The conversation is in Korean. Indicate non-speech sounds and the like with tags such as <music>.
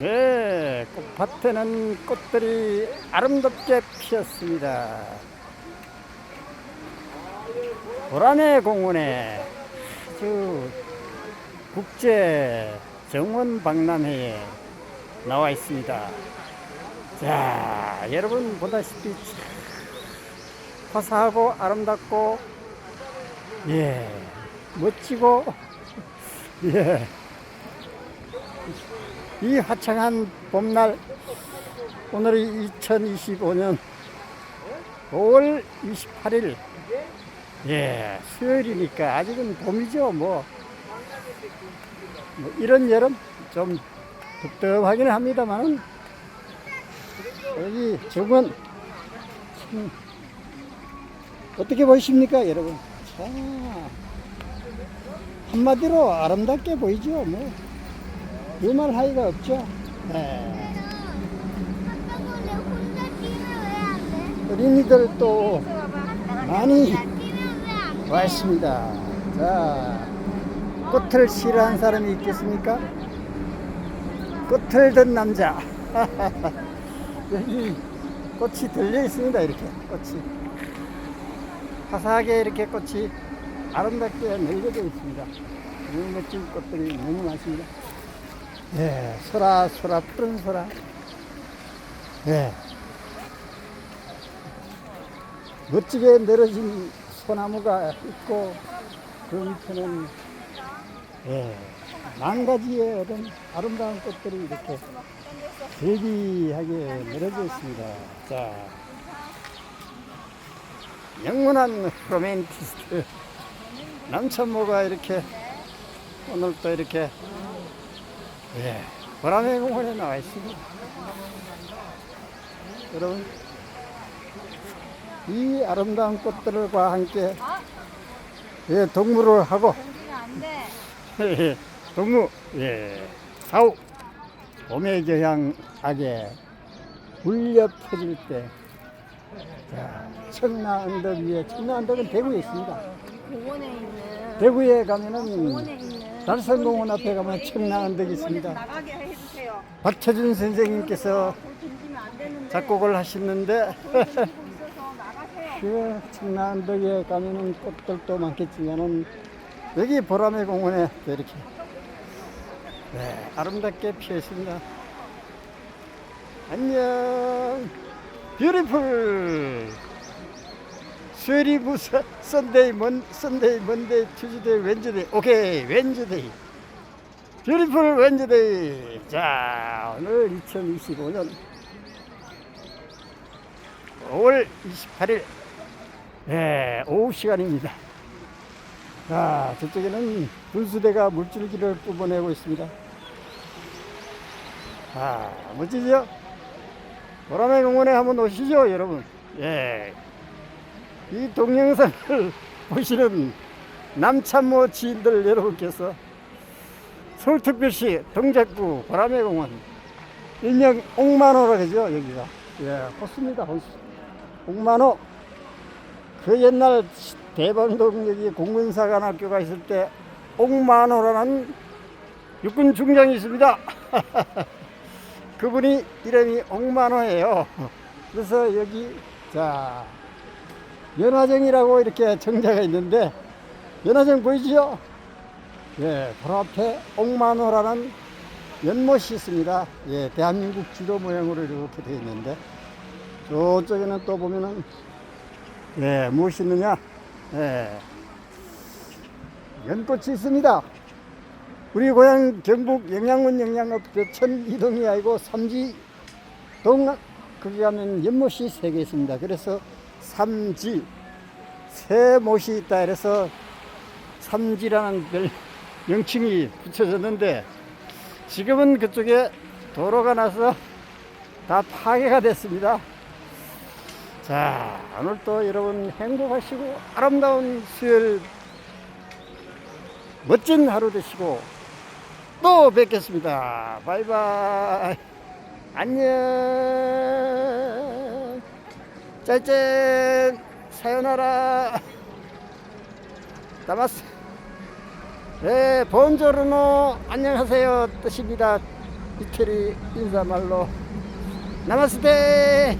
네, 꽃밭에는 꽃들이 아름답게 피었습니다. 보라매 공원에 아주 국제 정원 박람회에 나와 있습니다. 자, 여러분 보다시피 참 화사하고 아름답고 예, 멋지고 <laughs> 예. 이 화창한 봄날 오늘이 2025년 5월 28일. 예 수요일이니까 아직은 봄이죠 뭐, 뭐 이런 여름 좀 덥덥하기는 합니다만은 여기 정원 참 어떻게 보이십니까 여러분? 자, 한마디로 아름답게 보이죠 뭐 두말 하기가 없죠. 네. 돼? 어린이들도 많이? 와 있습니다. 자, 꽃을 싫어하는 사람이 있겠습니까? 꽃을 든 남자. <laughs> 여기 꽃이 들려 있습니다. 이렇게 꽃이 화사하게 이렇게 꽃이 아름답게 널려져 있습니다. 너무 멋진 꽃들이 너무 많습니다. 예, 소라, 소라, 푸른 소라. 예. 멋지게 늘어진 소나무가 있고, 그 밑에는, 예, 만 가지의 어떤 아름다운 꽃들이 이렇게 대비하게 늘어져 있습니다. 자, 영원한 로맨티스트 남천모가 이렇게 오늘 또 이렇게 예, 보라매 공원에 나와 있습니다. 여러분, 이 아름다운 꽃들과 함께 예, 동무를 하고. 예, <laughs> 동무 예, 사우 봄의 겨향하게 울려 퍼질 때 자, 청라 언덕 위에 청라 언덕은 대구에 있습니다. 공원에 있는 대구에 가면은 공원에 있는 달성공원 앞에 가면 청라 언덕이 있습니다. 나가게 해주세요. 박철준 선생님께서 작곡을 하셨는데. <laughs> 그 청라 언덕에 가면은 꽃들도 많겠지만은 여기 보라매 공원에 또 이렇게 네, 아름답게 피어 있습니다. 안녕, 뷰티풀. 수요일이부 썬데이 먼 썬데이 먼데이 투즈데이 웬즈데이 오케이 웬즈데이 뷰티풀 웬즈데이 자 오늘 2025년 5월 28일 네, 오후 시간입니다. 자, 저쪽에는 분수대가 물줄기를 뿜어내고 있습니다. 아, 멋지죠? 보라매 공원에 한번 오시죠, 여러분. 예. 이 동영상을 <laughs> 보시는 남참모 지인들 여러분께서 서울특별시 동작구 보라매 공원 일명 옥만호라 그러죠, 여기가. 예, 호수입니다, 호수. 옥만호. 그 옛날 대방동 여기 공군사관학교가 있을 때 옥만호라는 육군 중장이 있습니다. <laughs> 그분이 이름이 옥만호예요. 그래서 여기 자 연화정이라고 이렇게 정자가 있는데 연화정 보이지요? 예, 바로 앞에 옥만호라는 연못이 있습니다. 예, 대한민국 지도 모양으로 이렇게 되어 있는데 저쪽에는 또 보면은 예, 무엇이 있느냐? 예, 연꽃이 있습니다. 우리 고향 경북 영양군 영양읍 천 이동이 아니고 삼지 동 거기 가면 연못이 세 개 있습니다. 그래서 삼지 세 못이 있다. 그래서 삼지라는 별 <laughs> 명칭이 붙여졌는데 지금은 그쪽에 도로가 나서 다 파괴가 됐습니다. 자, 오늘 또 여러분 행복하시고 아름다운 수요일 멋진 하루 되시고 또 뵙겠습니다. 바이바이. 안녕. 짜잔. 사요나라. 다마스. 네, 본조르노 안녕하세요 뜻입니다. 이태리 인사말로 나마스테